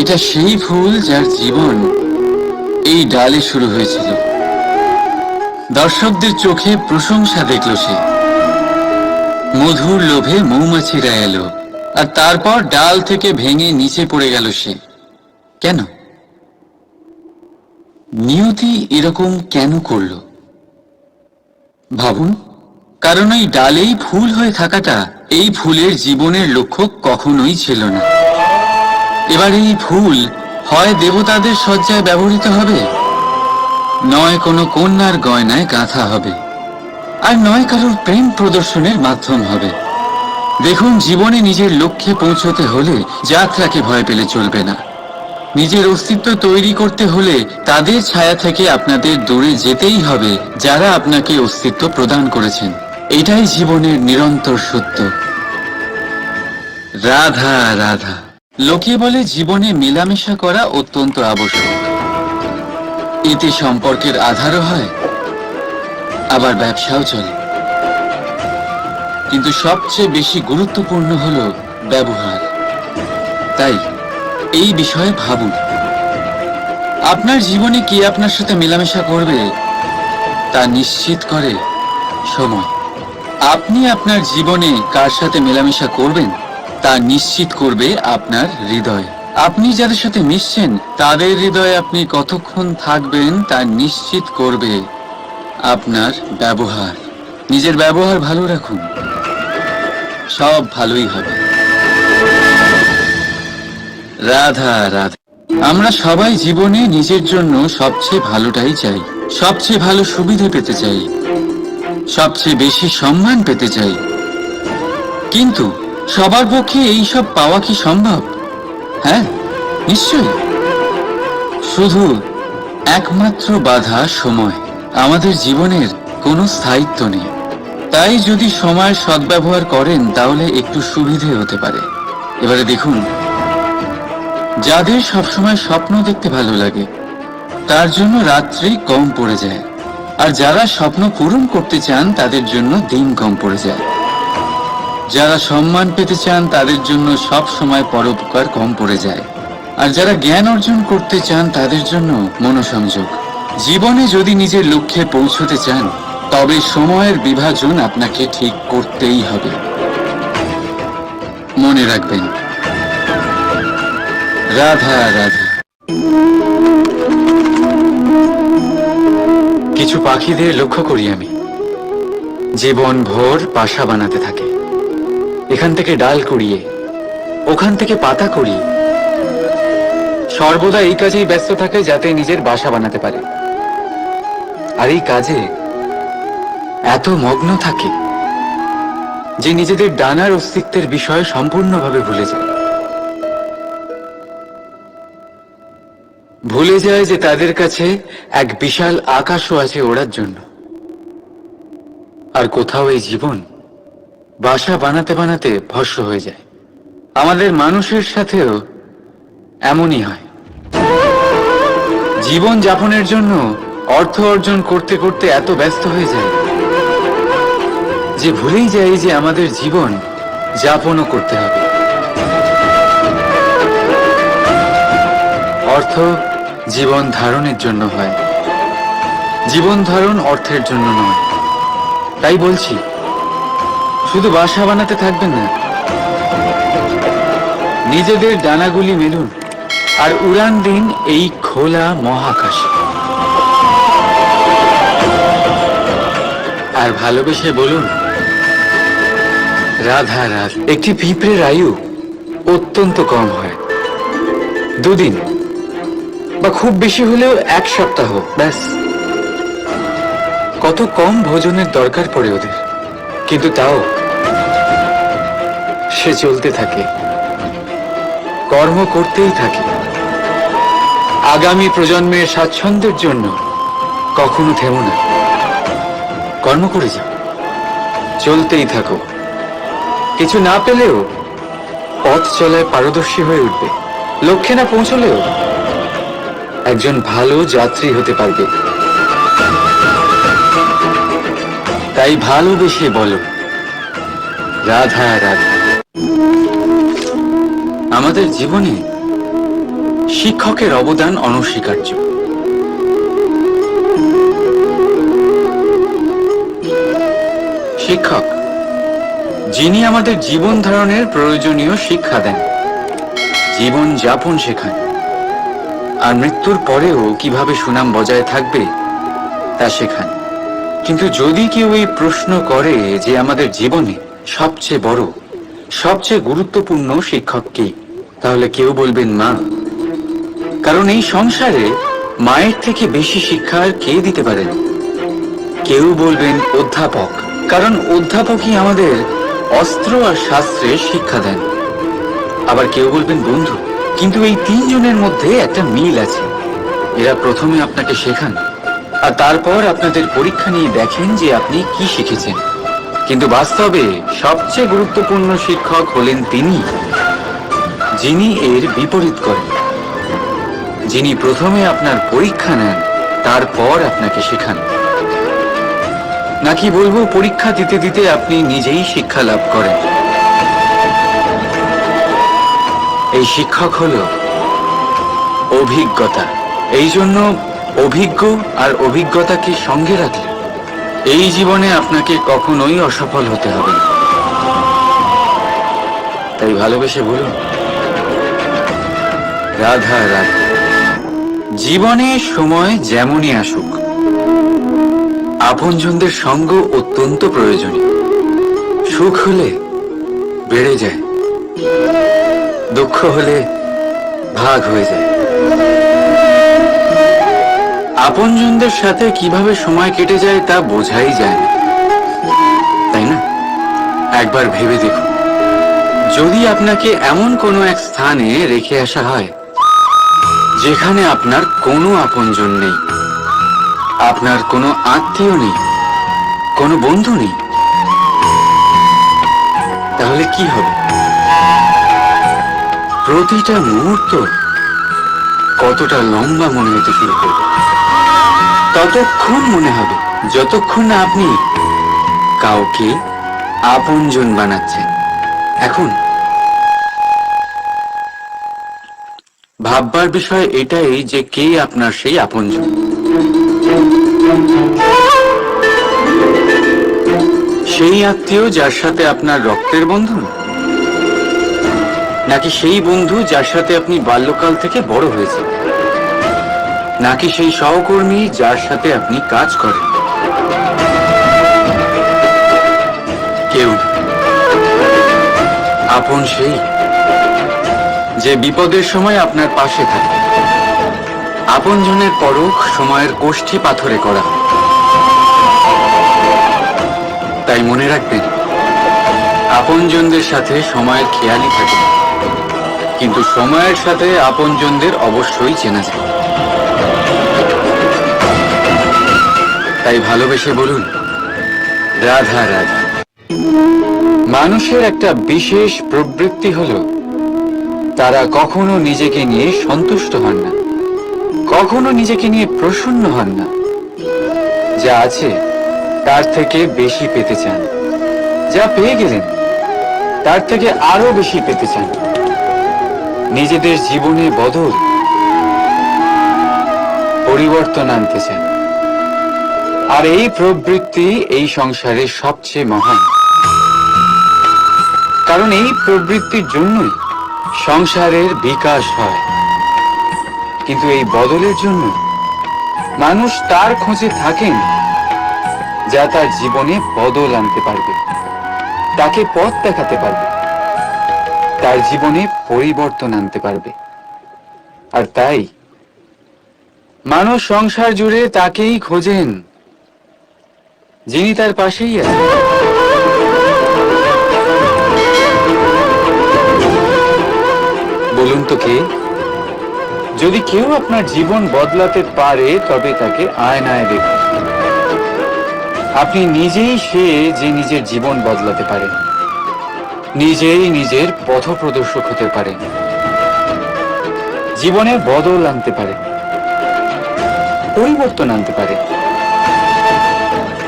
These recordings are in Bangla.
এটা সেই ফুল যার জীবন এই ডালে শুরু হয়েছিল। দর্শকদের চোখে প্রশংসা দেখল সে। মধুর লোভে মৌমাছিরা এলো, আর তারপর ডাল থেকে ভেঙে নিচে পড়ে গেল সে। কেন? নিয়তি এরকম কেন করল? ভাবুন, কারণ ওই ডালেই ফুল হয়ে থাকাটা এই ফুলের জীবনের লক্ষ্য কখনোই ছিল না। এবার এই ফুল হয় দেবতাদের সজ্জায় ব্যবহৃত হবে। নয় কোনো কন্যার গয়নায় গাঁথা হবে। আর নয় কারোর প্রেম প্রদর্শনের মাধ্যম হবে। দেখুন, জীবনে নিজের লক্ষ্যে পৌঁছতে হলে যাত্রাকে ভয় পেলে চলবে না। নিজের অস্তিত্ব তৈরি করতে হলে তাদের ছায়া থেকে আপনাদের দূরে যেতেই হবে যারা আপনাকে অস্তিত্ব প্রদান করেছেন। এটাই জীবনের নিরন্তর সত্য। রাধা রাধা। লোকে বলে জীবনে মেলামেশা করা অত্যন্ত আবশ্যক। এতে সম্পর্কের আধারও হয়, আবার ব্যবসাও চলে। কিন্তু সবচেয়ে বেশি গুরুত্বপূর্ণ হল ব্যবহার। তাই এই বিষয়ে ভাবুন। আপনার জীবনে কি আপনার সাথে মেলামেশা করবে, তা নিশ্চিত করে সময়। আপনি আপনার জীবনে কার সাথে মেলামেশা করবেন? তা নিশ্চিত করবে আপনার হৃদয়। আপনি যাদের সাথে মিশছেন, তাদের হৃদয়ে আপনি কতক্ষণ থাকবেন তা নিশ্চিত করবে আপনার ব্যবহার। নিজের ব্যবহার ভালো রাখুন। সব ভালোই হবে। রাধা রাধা। আমরা সবাই জীবনে নিজের জন্য সবচেয়ে ভালোটাই চাই। সবচেয়ে ভালো সুবিধে পেতে চাই। সবচেয়ে বেশি সম্মান পেতে চাই। কিন্তু সবার পক্ষে এই সব পাওয়া কি সম্ভব? হ্যাঁ নিশ্চয়ই। শুধু একমাত্র বাধা সময়। আমাদের জীবনের কোনো স্থায়িত্ব নেই। তাই যদি সময়ের সদ্ব্যবহার করেন, তাহলে একটু সুবিধে হতে পারে। এবারে দেখুন। যাদের সবসময় স্বপ্ন দেখতে ভালো লাগে, তার জন্য রাত্রি কম পড়ে যায়। আর যারা স্বপ্ন পূরণ করতে চান, তাদের জন্য দিন কম পড়ে যায়। যারা সম্মান পেতে চান, তাদের জন্য সব সময় পরোপকার কম পড়ে যায়। আর যারা জ্ঞান অর্জন করতে চান, তাদের জন্য মনোসংযোগ। জীবনে যদি নিজের লক্ষ্যে পৌঁছতে চান, তবে সময়ের বিভাজন আপনাকে ঠিক করতেই হবে। মনে রাখবেন। রাধা রাধা। কিছু পাখিদের লক্ষ্য করি আমি। জীবন ভোর বাসা বানাতে থাকে। এখান থেকে ডাল কুড়িয়ে, ওখান থেকে পাতা কুড়িয়ে। সর্বদা এই কাজেই ব্যস্ত থাকে যাতে নিজের বাসা বানাতে পারে। আর এই কাজে এত মগ্ন থাকে যে নিজেদের ডানার অস্তিত্বের বিষয় সম্পূর্ণভাবে ভুলে যায়। ভুলে যায় যে তাদের কাছে এক বিশাল আকাশও আছে ওড়ার জন্য। আর কোথাও এই জীবন বাসা বানাতে বানাতে ভস্য হয়ে যায়। আমাদের মানুষের সাথেও এমনই হয়। জীবন যাপনের জন্য অর্থ অর্জন করতে করতে এত ব্যস্ত হয়ে যায় যে ভুলেই যাই যে আমাদের জীবন যাপনও করতে হবে। অর্থ জীবন ধারণের জন্য হয়। জীবন ধারণ অর্থের জন্য নয়। তাই বলছি শুধু বাসা বানাতে থাকবেন না, নিজেদের ডানাগুলি মেলুন আর উড়ান দিন এই খোলা মহাকাশে। আর ভালোবেসে বলুন, রাধা রাধা, একটি পিঁপড়ের আয়ু অত্যন্ত কম হয়। দুদিন বা খুব বেশি হলেও এক সপ্তাহ, ব্যাস। কত কম ভোজনের দরকার পড়ে ওদের, কিন্তু তাও সে চলতে থাকে। কর্ম করতেই থাকে। আগামী প্রজন্মের স্বাচ্ছন্দ্যের জন্য কখনো থেমো না। কর্ম করে যাও। চলতেই থাকো। কিছু না পেলেও পথ চলায় পারদর্শী হয়ে উঠবে। লক্ষ্যে না পৌঁছলেও একজন ভালো যাত্রী হতে পারবে। তাই ভালোবেসে বলো, রাধা রাধা। আমাদের জীবনে শিক্ষকের অবদান অনস্বীকার্য। শিক্ষক, যিনি আমাদের জীবন ধারণের প্রয়োজনীয় শিক্ষা দেন, জীবন যাপন শেখান, আর মৃত্যুর পরেও কীভাবে সুনাম বজায় থাকবে তা শেখান। কিন্তু যদি কেউ এই প্রশ্ন করে যে আমাদের জীবনে সবচেয়ে বড় সবচেয়ে গুরুত্বপূর্ণ শিক্ষক কে? তাহলে কেউ বলবেন মা কারণ এই সংসারে মায়ের থেকে বেশি শিক্ষা আর কে দিতে পারেন কেউ বলবেন অধ্যাপক। কারণ অধ্যাপকই আমাদের অস্ত্র আর শাস্ত্রে শিক্ষা দেন। আবার কেউ বলবেন বন্ধু, কিন্তু এই তিনজনের মধ্যে একটা মিল আছে। এরা প্রথমে আপনাকে শেখান, আর তারপর আপনাদের পরীক্ষা নিয়ে দেখেন যে আপনি কি শিখেছেন। কিন্তু বাস্তবে সবচেয়ে গুরুত্বপূর্ণ শিক্ষক হলেন তিনি, যিনি এর বিপরীত করেন। যিনি প্রথমে আপনার পরীক্ষা নেন, তারপর আপনাকে শেখান। নাকি বলব, পরীক্ষা দিতে দিতে আপনি নিজেই শিক্ষা লাভ করেন। এই শিক্ষক হল অভিজ্ঞতা। এই জন্য অভিজ্ঞ আর অভিজ্ঞতাকে সঙ্গে রাখলে এই জীবনে আপনাকে কখনোই অসফল হতে হবে তাই ভালোবেসে বলুন, রাধা রাধা। জীবনে সময় যেমনই আসুক, আপনজনদের সঙ্গ অত্যন্ত প্রয়োজনীয়। সুখ হলে বেড়ে যায়, দুঃখ হলে ভাগ হয়ে যায়। আপনজনদের সাথে কীভাবে সময় কেটে যায় তা বোঝাই যায় না। তাই না? একবার ভেবে দেখুন। যদি আপনাকে এমন কোনো এক স্থানে রেখে আসা হয়, যেখানে আপনার কোনো আপনজন নেই, আপনার কোনো আত্মীয় নেই, কোনো বন্ধু নেই, তাহলে কি হবে? প্রতিটা মুহূর্ত কতটা লম্বা মনে হতে শুরু করবে? ততক্ষণ মনে হবে, যতক্ষণ না আপনি কাউকে আপনজন বানাচ্ছেন। এখন ভাববার বিষয় এটাই যে কে আপনার সেই আপনজন। সেই আত্মীয় যার সাথে আপনার রক্তের বন্ধন, নাকি সেই বন্ধু যার সাথে আপনি বাল্যকাল থেকে বড় হয়েছে নাকি সেই সহকর্মী যার সাথে আপনি কাজ করেন? কেউ আপন সেই যে বিপদের সময় আপনার পাশে থাকে। আপনজনের পরখ সময়ের কোষ্ঠী পাথরে করা। তাই মনে রাখবেন, আপনজনদের সাথে সময়ের খেয়ালই থাকে কিন্তু সময়ের সাথে আপনজনদের অবশ্যই চেনা যায়। তাই ভালোবেসে বলুন, রাধা রাধা। মানুষের একটা বিশেষ প্রবৃত্তি হলো, তারা কখনো নিজেকে নিয়ে সন্তুষ্ট হন না, কখনো নিজেকে নিয়ে প্রসন্ন হন না। যা আছে, তার থেকে বেশি পেতে চান। যা পেয়ে গেলেন, তার থেকে আরও বেশি পেতে চান। নিজেদের জীবনে বদল, পরিবর্তন আনতে চান। আর এই প্রবৃত্তি এই সংসারের সবচেয়ে মহান। কারণ এই প্রবৃত্তির জন্যই সংসারের বিকাশ হয়। কিন্তু এই বদলের জন্য মানুষ তার খোঁজে থাকেন যা তার জীবনে বদল আনতে পারবে। তাকে পথ দেখাতে পারবে। তার জীবনে পরিবর্তন আনতে পারবে। আর তাই মানুষ সংসার জুড়ে তাকেই খোঁজেন। যিনি তার পাশেই আছেন। বলুন তো কে? যদি কেউ আপনার জীবন বদলাতে পারে, তবে তাকে আয়নায় দেখুন। আপনি নিজেই সে যে নিজের জীবন বদলাতে পারে। নিজেই নিজের পথপ্রদর্শক হতে পারে। জীবনে বদল আনতে পারে। পরিবর্তন আনতে পারে।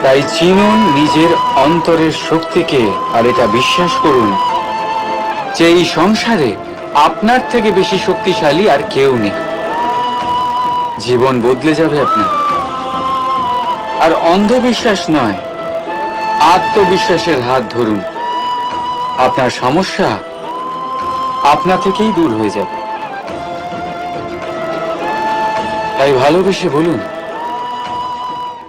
তাই চিনুন নিজের অন্তরের শক্তিকে আর এটা বিশ্বাস করুন যে এই সংসারে আপনার থেকে বেশি শক্তিশালী আর কেউ নেই। জীবন বদলে যাবে আপনার। আর অন্ধবিশ্বাস নয়, আত্মবিশ্বাসের হাত ধরুন। আপনার সমস্যা আপনা থেকেই দূর হয়ে যাবে। তাই ভালোবেসে বলুন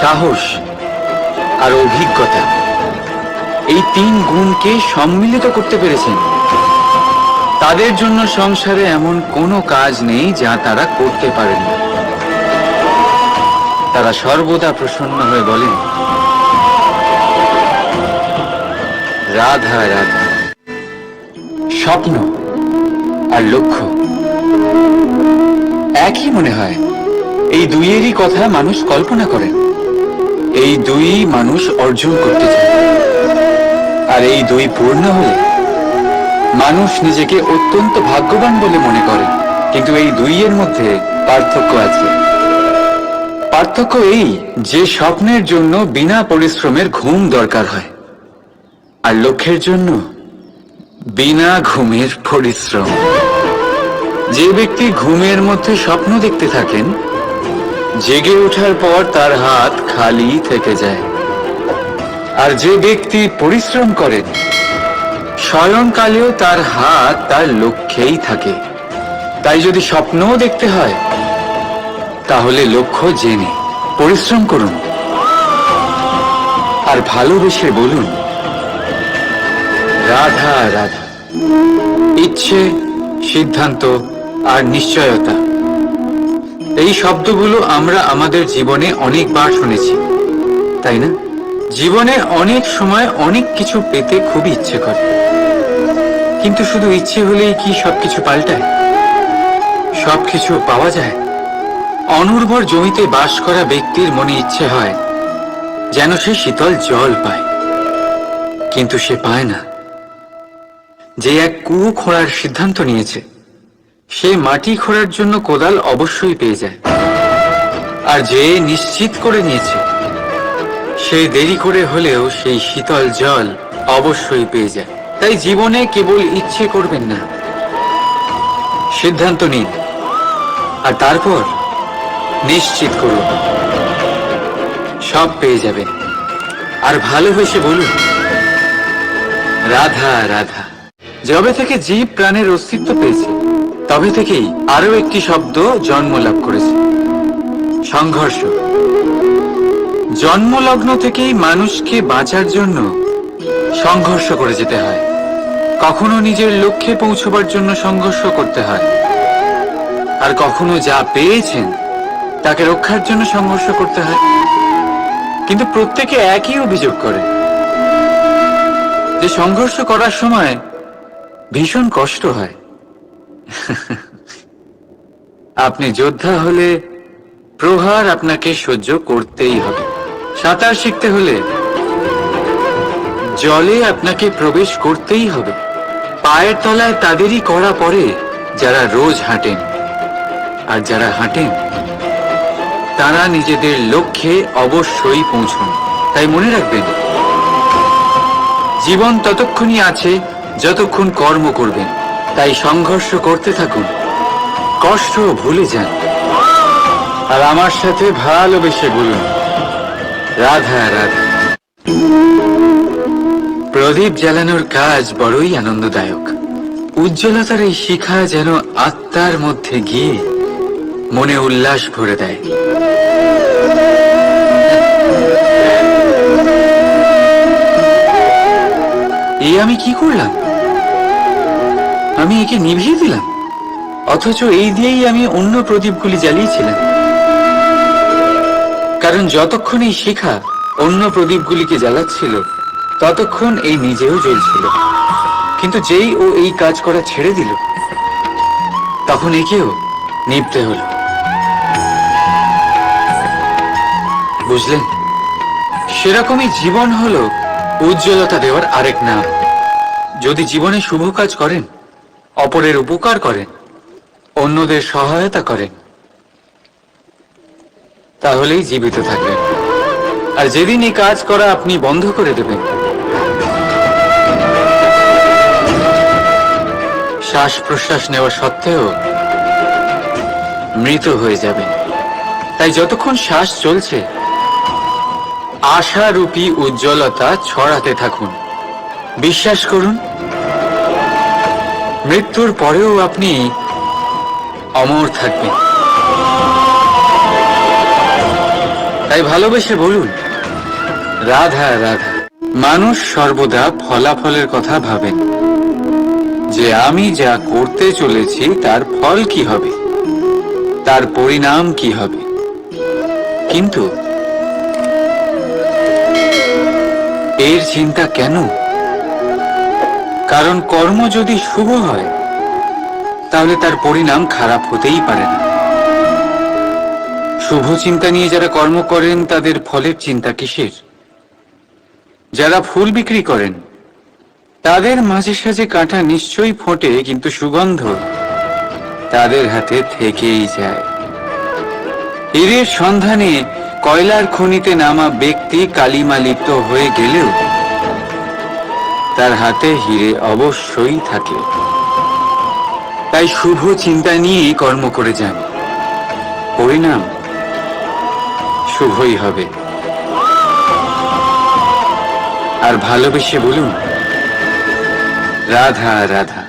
সাহস আর অভিজ্ঞতা। এই তিন গুণকে সম্মিলিত করতে পেরেছেন। তাদের জন্য সংসারে এমন কোনো কাজ নেই যা তারা করতে পারেন না। তারা সর্বদা প্রসন্ন হয়ে বলেন, রাধা রাধা। স্বপ্ন আর লক্ষ্য। একই মনে হয়, এই দুইয়েরই কথা মানুষ কল্পনা করেন। এই দুই মানুষ অর্জন করতে চায়। আর এই দুই পূর্ণ হলে মানুষ নিজেকে অত্যন্ত ভাগ্যবান বলে মনে করে। কিন্তু এই দুইয়ের মধ্যে পার্থক্য আছে। পার্থক্য এই যে স্বপ্নের জন্য বিনা পরিশ্রমের ঘুম দরকার হয়। আর লক্ষ্যের জন্য বিনা ঘুমের পরিশ্রম। যে ব্যক্তি ঘুমের মধ্যে স্বপ্ন দেখতে থাকেন জেগে ওঠার পর তার হাত খালি থেকে যায়। আর যে ব্যক্তি পরিশ্রম করেন, স্বয়ংকালেও তার হাত তার লক্ষ্যেই থাকে। তাই যদি স্বপ্নও দেখতে হয়, তাহলে লক্ষ্য জেনে পরিশ্রম করুন। আর ভালোবেসে বলুন, রাধা রাধা। ইচ্ছে, সিদ্ধান্ত আর নিশ্চয়তা। এই শব্দগুলো আমরা আমাদের জীবনে অনেকবার শুনেছি, তাই না? জীবনে অনেক সময় অনেক কিছু পেতে খুবই ইচ্ছে করে। কিন্তু শুধু ইচ্ছে হলেই কি সবকিছু পাল্টায়? সবকিছু পাওয়া যায়? অনুর্বর জমিতে বাস করা ব্যক্তির মনে ইচ্ছে হয় যেন সে শীতল জল পায়, কিন্তু সে পায় না। যে এক কুয়ো খোঁড়ার সিদ্ধান্ত নিয়েছে সে মাটি খোঁড়ার জন্য কোদাল অবশ্যই পেয়ে যায়। আর যে নিশ্চিত করে নিয়েছে, সে দেরি করে হলেও সেই শীতল জল অবশ্যই পেয়ে যায়। তাই জীবনে কেবল ইচ্ছে করবেন না। সিদ্ধান্ত নিন। আর তারপর নিশ্চিত করুন। সব পেয়ে যাবেন। আর ভালোবেসে বলুন। রাধা রাধা। যবে থেকে জীব প্রাণের অস্তিত্ব পেয়েছে তবে থেকেই আরও একটি শব্দ জন্ম লাভ করেছে। সংঘর্ষ। জন্মলগ্ন থেকেই মানুষকে বাঁচার জন্য সংঘর্ষ করে যেতে হয়। কখনো নিজের লক্ষ্যে পৌঁছবার জন্য সংঘর্ষ করতে হয়। আর কখনো যা পেয়েছেন, তাকে রক্ষার জন্য সংঘর্ষ করতে হয়। কিন্তু প্রত্যেকে একই অভিযোগ করে। যে সংঘর্ষ করার সময় ভীষণ কষ্ট হয়। আপনি যোদ্ধা হলে প্রহার আপনাকে সহ্য করতেই হবে। সাঁতার শিখতে হলে জলে আপনাকে প্রবেশ করতেই হবে। পায়ের তলায় তাদেরই করা পড়ে যারা রোজ হাঁটেন। আর যারা হাঁটেন, তারা নিজেদের লক্ষ্যে অবশ্যই পৌঁছন। তাই মনে রাখবেন, জীবন ততক্ষণই আছে, যতক্ষণ কর্ম করবেন। তাই সংঘর্ষ করতে থাকুন। কষ্ট ভুলে যান। আর আমার সাথে ভালোবেসে বলুন, রাধা রাধা। প্রদীপ জ্বালানোর কাজ বড়ই আনন্দদায়ক। উজ্জ্বলতার এই শিখা যেন আত্মার মধ্যে গিয়ে মনে উল্লাস ভরে দেয়। এই আমি কি করলাম? আমি একে নিভিয়ে দিলাম। অথচ এই দিয়েই আমি অন্য প্রদীপগুলি জ্বালিয়েছিলাম। কারণ যতক্ষণ এই শিখা অন্য প্রদীপগুলিকে জ্বালাচ্ছিল, ততক্ষণ এই নিজেও জ্বলছিল। কিন্তু যেই ও এই কাজ করা ছেড়ে দিল, তখন একেও নিভতে হলো। বুঝলেন? সেরকমই জীবন হলো উজ্জ্বলতা দেওয়ার আরেক নাম। যদি জীবনে শুভ কাজ করেন অপরের উপকার করেন, অন্যদের সহায়তা করেন। তাহলেই জীবিত থাকবেন। আর যেদিন এই কাজ করা আপনি বন্ধ করে দেবেন শ্বাস প্রশ্বাস নেওয়া সত্ত্বেও মৃত হয়ে যাবেন। তাই যতক্ষণ শ্বাস চলছে, আশারূপী উজ্জ্বলতা ছড়াতে থাকুন। বিশ্বাস করুন মৃত্যুর পরেও আপনি অমর থাকবেন। তাই ভালোবেসে বলুন, রাধা রাধা। মানুষ সর্বদা ফলাফলের কথা ভাবেন। যে আমি যা করতে চলেছি, তার ফল কি হবে? তার পরিণাম কি হবে? কিন্তু এর চিন্তা কেন? কারণ কর্ম যদি শুভ হয়, তাহলে তার পরিণাম খারাপ হতেই পারে না। শুভ চিন্তা নিয়ে যারা কর্ম করেন, তাদের ফলের চিন্তা কিসের? যারা ফুল বিক্রি করেন, তাদের মাঝে সাঝে কাঁটা নিশ্চয়ই ফোটে, কিন্তু সুগন্ধ তাদের হাতে থেকেই যায়। হীরের সন্ধানে কয়লার খনিতে নামা ব্যক্তি কালিমা লিপ্ত হয়ে গেলেও তার হাতে হিরে অবশ্যই থাকে। তাই শুভ চিন্তা নিয়েই কর্ম করে যান। পরিণাম শুভই হবে। আর ভালোবেসে বলুন, রাধা রাধা।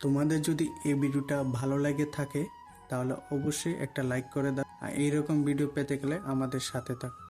তোমাদের যদি এই ভিডিওটা ভালো লাগে থাকে, তাহলে অবশ্যই একটা লাইক করে দাও। আর এইরকম ভিডিও পেতে গেলে আমাদের সাথে থাকো।